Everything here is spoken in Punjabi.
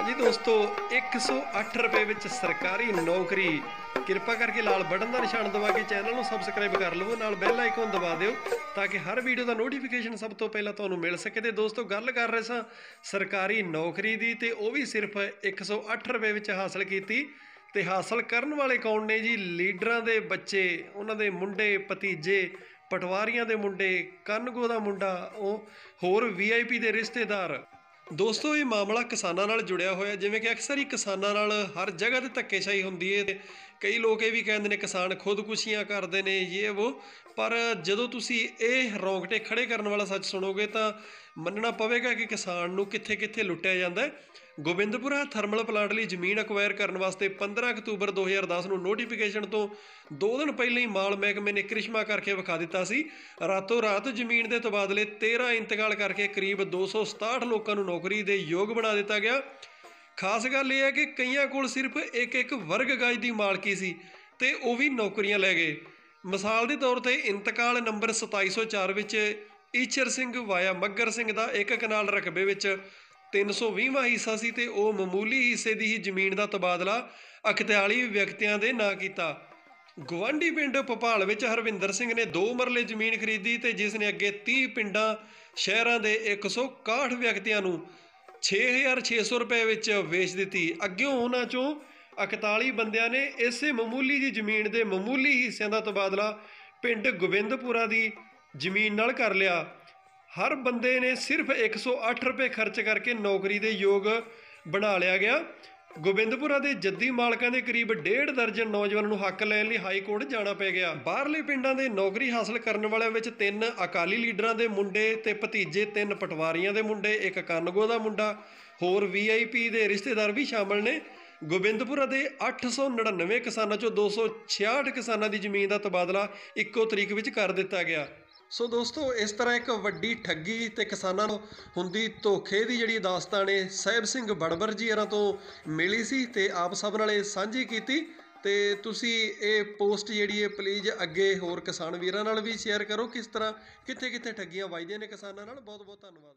ਹਾਂਜੀ ਦੋਸਤੋ 108 ਰੁਪਏ ਵਿੱਚ ਸਰਕਾਰੀ ਨੌਕਰੀ। ਕਿਰਪਾ ਕਰਕੇ ਲਾਲ ਬਟਨ ਦਾ ਨਿਸ਼ਾਨ ਦਬਾ ਕੇ ਚੈਨਲ ਨੂੰ ਸਬਸਕ੍ਰਾਈਬ ਕਰ ਲਵੋ, ਨਾਲ ਬੈਲ ਆਈਕਨ ਦਬਾ ਦਿਓ, ਤਾਂ ਕਿ ਹਰ ਵੀਡੀਓ ਦਾ ਨੋਟੀਫਿਕੇਸ਼ਨ ਸਭ ਤੋਂ ਪਹਿਲਾਂ ਤੁਹਾਨੂੰ ਮਿਲ ਸਕੇ। ਤੇ ਦੋਸਤੋ, ਗੱਲ ਕਰ ਰਹੇ ਸਾਂ ਸਰਕਾਰੀ ਨੌਕਰੀ ਦੀ, ਤੇ ਉਹ ਵੀ ਸਿਰਫ 108 ਰੁਪਏ ਵਿੱਚ ਹਾਸਲ ਕੀਤੀ। ਤੇ ਹਾਸਲ ਕਰਨ ਵਾਲੇ ਕੌਣ ਨੇ ਜੀ? ਲੀਡਰਾਂ ਦੇ ਬੱਚੇ, ਉਹਨਾਂ ਦੇ ਮੁੰਡੇ, ਭਤੀਜੇ, ਪਟਵਾਰੀਆਂ ਦੇ ਮੁੰਡੇ ਕੰਨਗੋ ਦਾ ਮੁੰਡਾ, ਉਹ ਹੋਰ ਵੀਆਈਪੀ ਦੇ ਰਿਸ਼ਤੇਦਾਰ। ਦੋਸਤੋ, ਇਹ ਮਾਮਲਾ ਕਿਸਾਨਾਂ ਨਾਲ ਜੁੜਿਆ ਹੋਇਆ ਜਿਵੇਂ ਕਿ ਅਕਸਰ ਹੀ ਕਿਸਾਨਾਂ ਨਾਲ ਹਰ ਜਗ੍ਹਾ ਤੇ ਧੱਕੇਸ਼ਾਹੀ ਹੁੰਦੀ ਹੈ ਕਈ ਲੋਕ ਇਹ ਵੀ ਕਹਿੰਦੇ ਨੇ ਕਿਸਾਨ ਖੁਦਕੁਸ਼ੀਆਂ ਕਰਦੇ ਨੇ, ਇਹ ਉਹ। ਪਰ ਜਦੋਂ ਤੁਸੀਂ ਇਹ ਰੌਂਗਟੇ ਖੜੇ ਕਰਨ ਵਾਲਾ ਸੱਚ ਸੁਣੋਗੇ ਤਾਂ ਮੰਨਣਾ ਪਵੇਗਾ ਕਿ ਕਿਸਾਨ ਨੂੰ ਕਿੱਥੇ ਕਿੱਥੇ ਲੁੱਟਿਆ ਜਾਂਦਾ ਹੈ। ਗੋਬਿੰਦਪੁਰਾ ਥਰਮਲ ਪਲਾਂਟ ਲਈ ਜ਼ਮੀਨ ਅਕਵਾਇਰ ਕਰਨ ਵਾਸਤੇ 15 ਅਕਤੂਬਰ 2010 ਨੂੰ ਨੋਟੀਫਿਕੇਸ਼ਨ ਤੋਂ 2 ਦਿਨ ਪਹਿਲਾਂ ਹੀ ਮਾਲ ਮਹਿਕਮੇ ਨੇ ਕ੍ਰਿਸ਼ਮਾ ਕਰਕੇ ਵਿਖਾ ਦਿੱਤਾ ਸੀ। ਰਾਤੋਂ ਰਾਤ ਜ਼ਮੀਨ ਦੇ ਤਬਾਦਲੇ 13 ਇੰਤਕਾਲ ਕਰਕੇ ਕਰੀਬ 267 ਲੋਕਾਂ ਨੂੰ ਨੌਕਰੀ ਦੇ ਯੋਗ ਬਣਾ ਦਿੱਤਾ ਗਿਆ। ਖਾਸ ਗੱਲ ਇਹ ਹੈ ਕਿ ਕਈਆਂ ਕੋਲ ਸਿਰਫ ਇੱਕ ਇੱਕ ਵਰਗ ਗਜ ਦੀ ਮਾਲਕੀ ਸੀ ਤੇ ਉਹ ਵੀ ਨੌਕਰੀਆਂ ਲੈ ਗਏ। ਮਿਸਾਲ ਦੇ ਤੌਰ ਤੇ ਇੰਤਕਾਲ ਨੰਬਰ 2704 ਵਿੱਚ ਈਚਰ ਸਿੰਘ ਵਾਇਆ ਮੱਗਰ ਸਿੰਘ ਦਾ ਇੱਕ ਕਨਾਲ ਰਕਬੇ ਵਿੱਚ 320ਵਾਂ ਹਿੱਸਾ ਸੀ ਤੇ ਉਹ ਮਾਮੂਲੀ ਹਿੱਸੇ ਦੀ ਹੀ ਜ਼ਮੀਨ ਦਾ ਤਬਾਦਲਾ 41 ਵਿਅਕਤੀਆਂ ਦੇ ਨਾਂ ਕੀਤਾ। ਗਵਾਂਢੀ ਪਿੰਡ ਭੋਪਾਲ ਵਿੱਚ ਹਰਵਿੰਦਰ ਸਿੰਘ ਨੇ 2 ਮਰਲੇ ਜ਼ਮੀਨ ਖਰੀਦੀ ਤੇ ਜਿਸ ਨੇ ਅੱਗੇ 30 ਪਿੰਡਾਂ, ਸ਼ਹਿਰਾਂ ਦੇ 161 ਵਿਅਕਤੀਆਂ ਨੂੰ 6600 ਰੁਪਏ ਵਿੱਚ ਵੇਚ ਦਿੱਤੀ। ਅੱਗਿਓਂ ਉਹਨਾਂ ਚੋਂ 41 ਬੰਦਿਆਂ ਨੇ ਇਸੇ ਮਾਮੂਲੀ ਜੀ ਜ਼ਮੀਨ ਦੇ ਮਾਮੂਲੀ ਹਿੱਸਿਆਂ ਦਾ ਤਬਾਦਲਾ ਪਿੰਡ ਗੋਬਿੰਦਪੁਰਾ ਦੀ ਜ਼ਮੀਨ ਨਾਲ ਕਰ ਲਿਆ। ਹਰ ਬੰਦੇ ਨੇ ਸਿਰਫ 108 ਰੁਪਏ ਖਰਚ ਕਰਕੇ ਨੌਕਰੀ ਦੇ ਯੋਗ ਬਣਾ ਲਿਆ ਗਿਆ। ਗੋਬਿੰਦਪੁਰਾ ਦੇ ਜੱਦੀ ਮਾਲਕਾਂ ਦੇ ਕਰੀਬ ਡੇਢ ਦਰਜਨ ਨੌਜਵਾਨਾਂ ਨੂੰ ਹੱਕ ਲੈਣ ਲਈ ਹਾਈ ਕੋਰਟ ਜਾਣਾ ਪੈ ਗਿਆ। ਬਾਹਰਲੇ ਪਿੰਡਾਂ ਦੇ ਨੌਕਰੀ ਹਾਸਲ ਕਰਨ ਵਾਲਿਆਂ ਵਿੱਚ ਤਿੰਨ ਅਕਾਲੀ ਲੀਡਰਾਂ ਦੇ ਮੁੰਡੇ ਤੇ ਭਤੀਜੇ, ਤਿੰਨ ਪਟਵਾਰੀਆਂ ਦੇ ਮੁੰਡੇ, ਇੱਕ ਕਾਨਗੋ ਦਾ ਮੁੰਡਾ, ਹੋਰ ਵੀਆਈਪੀ ਦੇ ਰਿਸ਼ਤੇਦਾਰ ਵੀ ਸ਼ਾਮਲ ਨੇ। ਗੋਬਿੰਦਪੁਰਾ ਦੇ 899 ਕਿਸਾਨਾਂ ਚੋਂ 266 ਕਿਸਾਨਾਂ ਦੀ ਜ਼ਮੀਨ ਦਾ ਤਬਾਦਲਾ ਇੱਕੋ ਤਰੀਕ ਵਿੱਚ ਕਰ ਦਿੱਤਾ ਗਿਆ। ਸੋ ਦੋਸਤੋ, ਇਸ ਤਰ੍ਹਾਂ ਇੱਕ ਵੱਡੀ ਠੱਗੀ ਤੇ ਕਿਸਾਨਾਂ ਨੂੰ ਹੁੰਦੀ ਧੋਖੇ ਦੀ ਜਿਹੜੀ ਦਾਸਤਾਨ ਹੈ ਸਾਹਿਬ ਸਿੰਘ ਬੜਬਰ ਜੀ ਇਹਨਾਂ ਤੋਂ ਮਿਲੀ ਸੀ ਤੇ ਆਪ ਸਭ ਨਾਲ ਇਹ ਸਾਂਝੀ ਕੀਤੀ। ਤੇ ਤੁਸੀਂ ਇਹ ਪੋਸਟ ਜਿਹੜੀ ਹੈ ਪਲੀਜ਼ ਅੱਗੇ ਹੋਰ ਕਿਸਾਨ ਵੀਰਾਂ ਨਾਲ ਵੀ ਸ਼ੇਅਰ ਕਰੋ ਕਿਸ ਤਰ੍ਹਾਂ ਕਿੱਥੇ ਕਿੱਥੇ ਠੱਗੀਆਂ ਵੱਜਦੀਆਂ ਨੇ ਕਿਸਾਨਾਂ ਨਾਲ। ਬਹੁਤ ਬਹੁਤ ਧੰਨਵਾਦ।